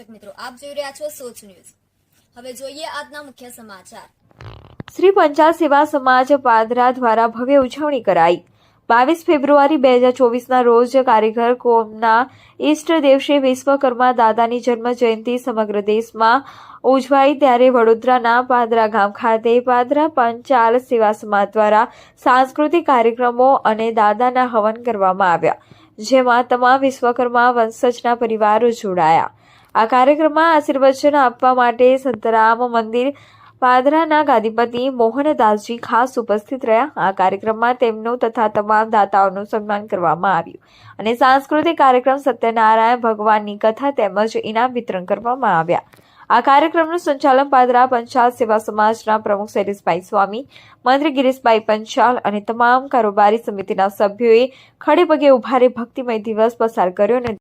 આપ જોઈ રહ્યા છો સોચ ન્યૂઝ. હવે જોઈએ આજના મુખ્ય સમાચાર. શ્રી પંચાલ સેવા સમાજ પાદરા દ્વારા ભવ્ય ઉજવણી કરાઈ. બાવીસ ફેબ્રુઆરી બે હજાર ચોવીસના રોજ કારીગર કોમના ઈષ્ટ દિવસે વિશ્વકર્મા દાદાની જન્મ જયંતિ સમગ્ર દેશમાં ઉજવાઈ ત્યારે વડોદરાના પાદરા ગામ ખાતે પાદરા પંચાલ સેવા સમાજ દ્વારા સાંસ્કૃતિક કાર્યક્રમો અને દાદાના હવન કરવામાં આવ્યા, જેમાં તમામ વિશ્વકર્મા વંશજના પરિવારો જોડાયા. આ કાર્યક્રમમાં આશીર્વચન આપવા માટે સંતરામ મંદિર પાદરાના ગાદીપતિ મોહનદાસજી ખાસ ઉપસ્થિત રહ્યા. આ કાર્યક્રમમાં તેમનું તથા તમામ દાતાઓનું સન્માન કરવામાં આવ્યું અને સાંસ્કૃતિક કાર્યક્રમ સત્યનારાયણ ભગવાનની કથા તેમજ ઇનામ વિતરણ કરવામાં આવ્યા. આ કાર્યક્રમનું સંચાલન પાદરા પંચાલ સેવા સમાજના પ્રમુખ શૈલેષભાઈ સ્વામી, મંત્રી ગિરીશભાઈ પંચાલ અને તમામ કારોબારી સમિતિના સભ્યોએ ખડે પગે ઉભારે ભક્તિમય દિવસ પસાર કર્યો અને